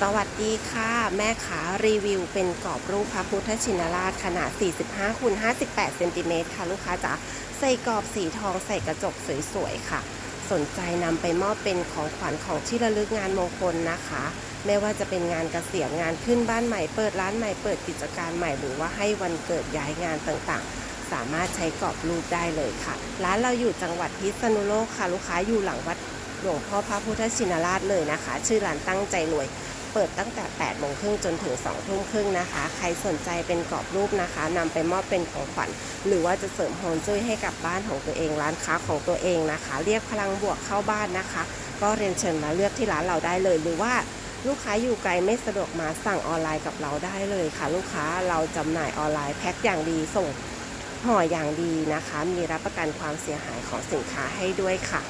สวัสดีค่ะ แม่ขารีวิวเป็นกรอบรูปพระพุทธชินราชขนาด 45คูณ58เซนติเมตรค่ะลูกค้าจ๋าใส่กรอบสีทองใส่กระจกสวยๆค่ะ สนใจนำไปมอบเป็นของขวัญของที่ระลึกงานมงคลนะคะ ไม่ว่าจะเป็นงานเกษียณงานขึ้นบ้านใหม่เปิดร้านใหม่เปิดกิจการใหม่หรือว่าให้วันเกิดย้ายงานต่างๆ สามารถใช้กรอบรูปได้เลยค่ะ ร้านเราอยู่จังหวัดพิษณุโลกค่ะ ลูกค้าอยู่หลังวัดหลวงพ่อพระพุทธชินราชเลยนะคะ ชื่อร้านตั้งใจรวย เปิดตั้งแต่ 8 โมงครึ่งจนถึง 2 ทุ่มครึ่งนะคะ ใครสนใจเป็นกรอบรูปนะคะนำไปมอบเป็นของขวัญ หรือว่าจะเสริมโฮนจุ้ยให้กับบ้านของตัวเอง ร้านค้าของตัวเองนะคะ เรียกพลังบวกเข้าบ้านนะคะ ก็เรียนเชิญมาเลือกที่ร้านเราได้เลย หรือว่าลูกค้าอยู่ไกลไม่สะดวกมาสั่งออนไลน์กับเราได้เลยค่ะ ลูกค้าเราจำหน่ายออนไลน์แพ็คอย่างดีส่งห่ออย่างดีนะคะ มีรับประกันความเสียหายของสินค้าให้ด้วยค่ะ